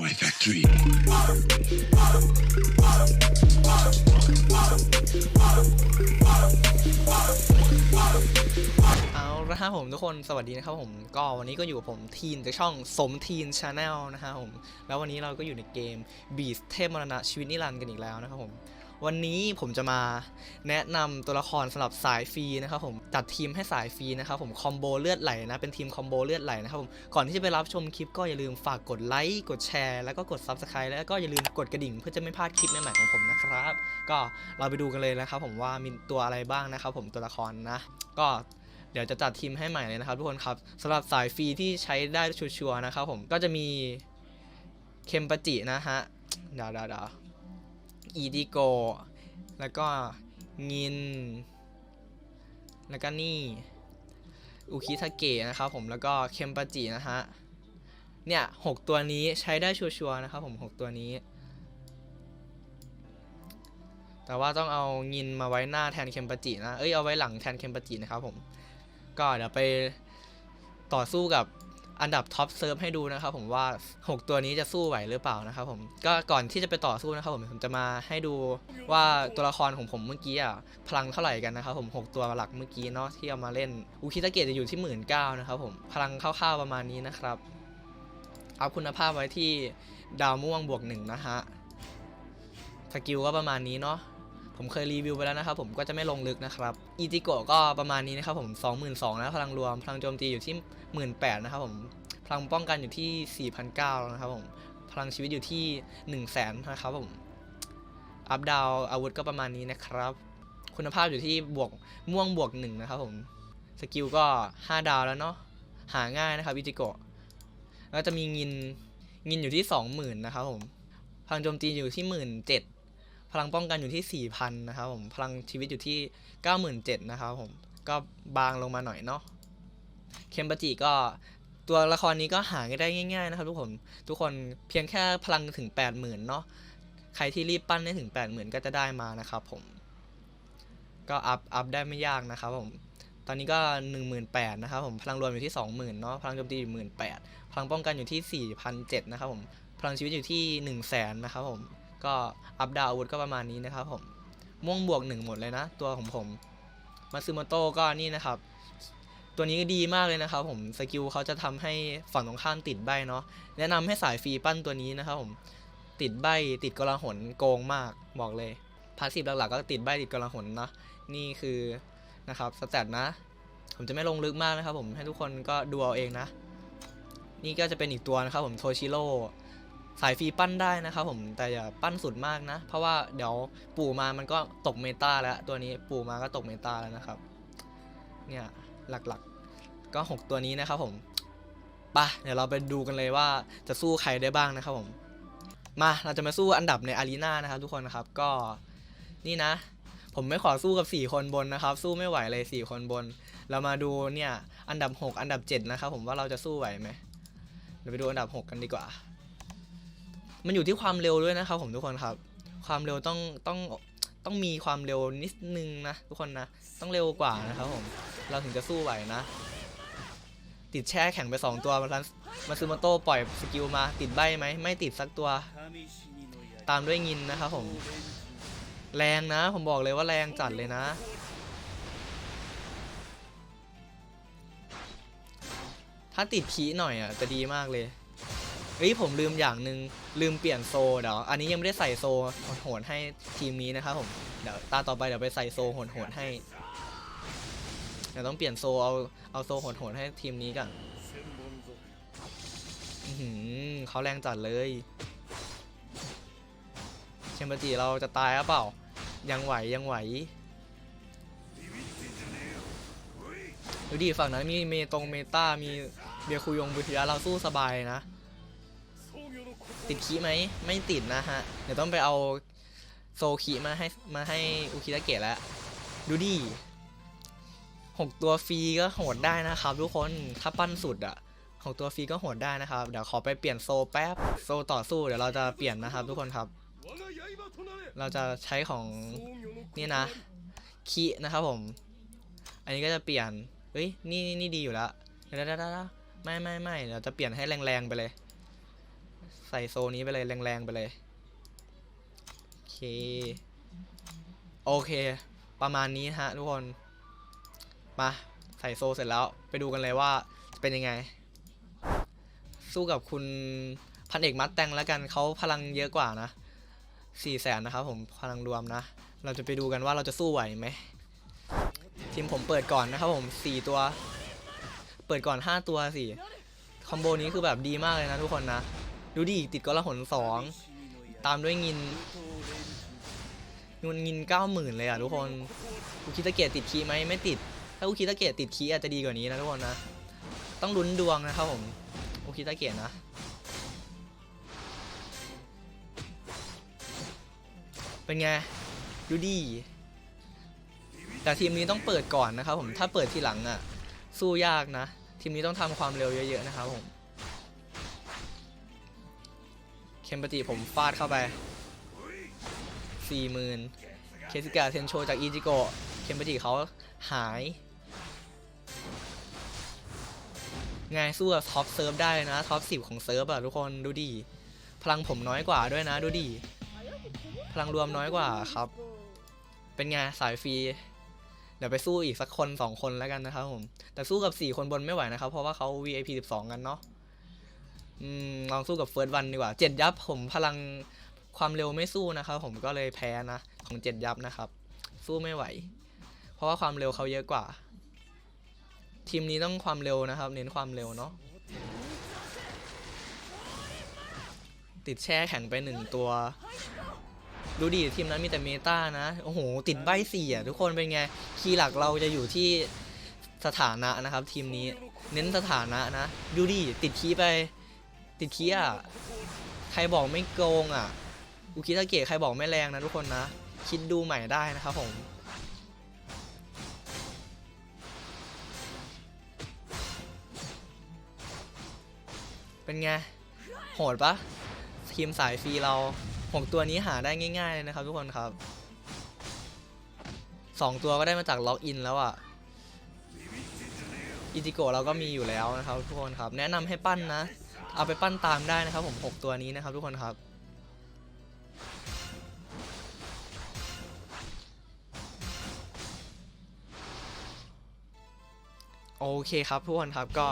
Kawaii Factory. เอาละครับผมทุกคนสวัสดีนะครับผมก็วันนี้ก็อยู่กับผมทีนจากช่องสมทีนชาแนลนะครับผม แล้ววันนี้เราก็อยู่ในเกม Beast เทพมรณะชีวิตนิรันดร์กันอีกแล้วนะครับผม วันนี้ผมจะมาแนะนำตัวละครสำหรับสายฟรีนะครับผมจัดทีมให้สายฟรีนะครับผมคอมโบเลือดไหลนะเป็นทีมคอมโบเลือดไหลนะครับผมก่อนที่จะไปรับชมคลิปก็อย่าลืมฝากกดไลค์กดแชร์แล้วก็กด Subscribe แล้วก็อย่าลืมกดกระดิ่งเพื่อจะไม่พลาดคลิปใหม่ๆของผมนะครับ ก็เราไปดูกันเลยนะครับผมว่ามีตัวอะไรบ้างนะครับผมตัวละครนะ ก็เดี๋ยวจะจัดทีมให้ใหม่เลยนะครับทุกคนครับสำหรับสายฟรีที่ใช้ได้ชัวร์นะครับผมก็จะมีเคมปจินะฮะดาวดาวดาว อีดิโก แล้วก็งิน แล้วก็นี่ อุคิทาเกะนะครับผมแล้วก็เคมปาจินะฮะ เนี่ยหกตัวนี้ใช้ได้ชัวร์ๆนะครับผมหกตัวนี้ แต่ว่าต้องเอางินมาไว้หน้าแทนเคมปาจินะ เอ้ยเอาไว้หลังแทนเคมปาจินะครับผม ก็เดี๋ยวไปต่อสู้กับ อันดับท็อปเซิร์ฟให้ดูนะครับผมว่า 6 ตัวนี้จะสู้ไหวหรือเปล่านะครับผมก็ก่อนที่จะไปต่อสู้นะครับผมผมจะมาให้ดูว่าตัวละครของผมเมื่อกี้อะพลังเท่าไหร่กันนะครับผม 6 ตัวหลักเมื่อกี้เนาะที่เอามาเล่นอุคิตาเกะจะอยู่ที่1 9ื่นนะครับผมพลังคร่าวๆประมาณนี้นะครับเอาคุณภาพไว้ที่ดาวม่วงบวกหนึ่งนะฮะสกิลก็ประมาณนี้เนาะ ผมเคยรีวิวไปแล้วนะครับ ผมก็จะไม่ลงลึกนะครับอีจิโกะก็ประมาณนี้นะครับผม22,000นะพลังรวมพลังโจมตีอยู่ที่ 18,000นะครับผมพลังป้องกันอยู่ที่ 4,900นะครับผมพลังชีวิตอยู่ที่ 100,000นะครับผมอัพดาวอาวุธก็ประมาณนี้นะครับ คุณภาพอยู่ที่บวกม่วงบวก1นะครับผมสกิลก็ 5 ดาวแล้วเนาะหาง่ายนะครับอีจิโกะแล้วจะมีงินงินอยู่ที่ 20,000นะครับผมพลังโจมตีอยู่ที่ 17,000 พลังป้องกันอยู่ที่ 4,000 นะครับผม พลังชีวิตอยู่ที่ 97,000นะครับผม ก็บางลงมาหน่อยเนาะ เคมปาจิก็ตัวละครนี้ก็หาได้ง่าย ๆ นะครับทุกคน ทุกคนเพียงแค่พลังถึง 80,000 เนาะ ใครที่รีบปั้นได้ถึง 80,000 ก็จะได้มานะครับผม ก็อัพ อัพได้ไม่ยากนะครับผม ตอนนี้ก็ 18,000นะครับผม พลังรวมอยู่ที่ 20,000 เนาะ พลังโจมตีอยู่18,000 พลังป้องกันอยู่ที่ 4,700นะครับผม พลังชีวิตอยู่ที่ 100,000นะครับผม ก็อัพดาวอาวุธก็ประมาณนี้นะครับผมม่วงบวกหนึ่งหมดเลยนะ ตัวของผมมาซึโมโตะก็นี่นะครับ ตัวนี้ก็ดีมากเลยนะครับผมสกิลเขาจะทำให้ฝั่งตรงข้ามติดใบเนาะแนะนำให้สายฟรีปั้นตัวนี้นะครับผมติดใบติดกลาหนโกงมากบอกเลยพาสซีฟหลักๆก็ติดใบติดกลาหนนะนี่คือนะครับสแตทนะ ผมจะไม่ลงลึกมากนะครับผมให้ทุกคนก็ดูเอาเองนะ นี่ก็จะเป็นอีกตัวนะครับผมโทชิโร่ สายฟรีปั้นได้นะครับผมแต่อย่าปั้นสุดมากนะ เพราะว่าเดี๋ยวปู่มามันก็ตกเมตาแล้ว ตัวนี้ปู่มาก็ตกเมตาแล้วนะครับ เนี่ยหลักๆ ก็ 6 ตัวนี้นะครับผมไปะเดี๋ยวเราไปดูกันเลยว่าจะสู้ใครได้บ้างนะครับผม มาเราจะมาสู้อันดับในอารีนานะครับทุกคนนะครับก็นี่นะ ผมไม่ขอสู้กับ 4 คนบนนะครับ สู้ไม่ไหวเลย 4 คนบน เรามาดูเนี่ยอันดับ 6 อันดับ 7 นะครับผมว่าเราจะสู้ไหวไหมเดี๋ยวไปดูอันดับ 6 กันดีกว่า มันอยู่ที่ความเร็วด้วยนะครับผมทุกคนครับ ความเร็วต้องต้องต้องมีความเร็วนิดนึงนะทุกคนนะ ต้องเร็วกว่านะครับผม เราถึงจะสู้ไหวนะ ติดแช่แข็งไป 2 ตัวมันมาซูโมโต้ปล่อยสกิลมาติดใบไหมไม่ติดสักตัว ตามด้วยงินนะครับผม แรงนะ ผมบอกเลยว่าแรงจัดเลยนะถ้าติดขีหน่อยอะจะดีมากเลย เฮ้ยผมลืมอย่างหนึ่งลืมเปลี่ยนโซเดี๋ยวอันนี้ยังไม่ได้ใส่โซโหดให้ทีมนี้นะครับผมเดี๋ยวตาต่อไปเดี๋ยวไปใส่โซโหดๆให้เดี๋ยวต้องเปลี่ยนโซเอาเอาโซโหดๆให้ทีมนี้ก่อนอื้อหือเขาแรงจัดเลยเชมเบอร์จีเราจะตายหรือเปล่า ยังไหวยังไหวดูดิฝั่งนั้นมีเมตรงเมตามีเบียคุยงบุทยาเราสู้สบายนะ ติดคีไหมไม่ติดนะฮะ เดี๋ยวต้องไปเอาโซคีมาให้มาให้อุคิตะเกะแล้ว ดูดิหกตัวฟรีก็โหดได้นะครับ ทุกคนถ้าปั้นสุดอะหกตัวฟรีก็โหดได้นะครับ เดี๋ยวขอไปเปลี่ยนโซแป๊บ โซต่อสู้เดี๋ยวเราจะเปลี่ยนนะครับ ทุกคนครับ เราจะใช้ของนี่นะคีนะครับผม อันนี้ก็จะเปลี่ยน เฮ้ย นี่นี่นี่ดีอยู่แล้วเดี๋ยวไม่ไม่ไม่เดี๋ยวจะเปลี่ยนให้แรงๆไปเลย ใส่โซนี้ไปเลยแรงๆไปเลย โอเค โอเค ประมาณนี้ฮะทุกคน มาใส่โซเสร็จแล้ว ไปดูกันเลยว่าจะเป็นยังไง สู้กับคุณพันเอกมัดแตงแล้วกันเขาพลังเยอะกว่านะสี่แสนนะครับผมพลังรวมนะ เราจะไปดูกันว่าเราจะสู้ไหวไหมทีมผมเปิดก่อนนะครับผมสี่ตัว เปิดก่อนห้าตัวสิคอมโบนี้คือแบบดีมากเลยนะทุกคนนะ ดูดิติดก็ละหนสองตามด้วยงินงินงินเก้าหมื่นเลยอะทุกคนอุคิตาเกะติดคีไหมไม่ติด ถ้าอุคิตาเกะติดคีอาจจะดีกว่านี้นะทุกคนนะ ต้องลุ้นดวงนะครับผมอุคิตาเกะนะเป็นไงดูดีแต่ทีมนี้ต้องเปิดก่อนนะครับผมถ้าเปิดทีหลังอะ สู้ยากนะ ทีมนี้ต้องทำความเร็วเยอะๆนะครับผม เคมปติผมฟาดเข้าไปสี่หมื่นเคซิกาเทนโชจากอีจิโกะเคมปติเขาหายไงสู้กับท็อปเซิร์ฟได้นะท็อปสิบของเซิร์ฟอะทุกคนดูดีพลังผมน้อยกว่าด้วยนะดูดีพลังรวมน้อยกว่าครับ เป็นไงสายฟรีเดี๋ยวไปสู้อีกสักคนสองคนแล้วกันนะครับผม แต่สู้กับสี่คนบนไม่ไหวนะครับ เพราะว่าเขา VIP 12 กันเนาะ อืมลองสู้กับเฟิร์สวันดีกว่าเจ็ดยับผมพลังความเร็วไม่สู้นะครับผมก็เลยแพ้นะ ของเจ็ดยับนะครับ สู้ไม่ไหว เพราะว่าความเร็วเขาเยอะกว่า ทีมนี้ต้องความเร็วนะครับ เน้นความเร็วเนาะติดแช่แข็งไปหนึ่งตัว ดูดิทีมนั้นมีแต่เมตานะ โอ้โห ติดใบสี่อะทุกคนเป็นไง คีย์หลักเราจะอยู่ที่สถานะนะครับ ทีมนี้เน้นสถานะนะ ดูดิติดคีย์ไป ติดเคียใครบอกไม่โกงอะอุคิตาเกะใครบอกไม่แรงนะทุกคนนะ คิดดูใหม่ได้นะครับผมเป็นไง โหดปะทีมสายฟรีเราหกตัวนี้หาได้ง่ายๆเลยนะครับทุกคนครับสองตัวก็ได้มาจากล็อกอินแล้วอะ อิจิโกะเราก็มีอยู่แล้วนะครับทุกคนครับ แนะนำให้ปั้นนะ เอาไปปั้นตามได้นะครับ ผมหกตัวนี้นะครับ ทุกคนครับ โอเคครับทุกคนครับก็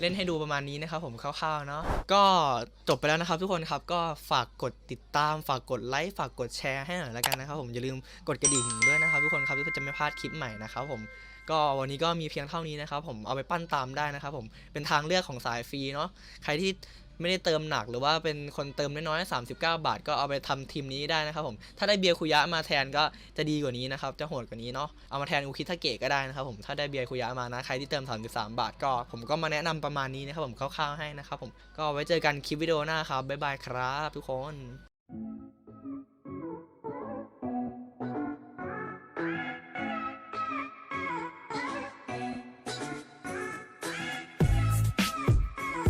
เล่นให้ดูประมาณนี้นะครับผมคร่าวๆเนาะก็จบไปแล้วนะครับทุกคนครับก็ฝากกดติดตาม ฝากกดไลค์ฝากกดแชร์ให้หน่อยแล้วกันนะครับผมอย่าลืมกดกระดิ่งด้วยนะครับทุกคนครับเพื่อจะไม่พลาดคลิปใหม่นะครับผม ก็วันนี้ก็มีเพียงเท่านี้นะครับผมเอาไปปั้นตามได้นะครับผมเป็นทางเลือกของสายฟรีเนาะใครที่ไม่ได้เติมหนักหรือว่าเป็นคนเติมน้อยๆ39 บาท ก็เอาไปทำทีมนี้ได้นะครับผมถ้าได้เบียร์คุยะมาแทนก็จะดีกว่านี้นะครับจะโหดกว่านี้เนาะเอามาแทนอุคิทาเกะก็ได้นะครับผมถ้าได้เบียร์คุยะมานะใครที่เติม 33 บาท ก็ผมก็มาแนะนำประมาณนี้นะครับผมคร่าวๆให้นะครับผมก็ไว้เจอกันคลิปวิดีโอหน้าครับบ๊ายบายครับ ทุกคน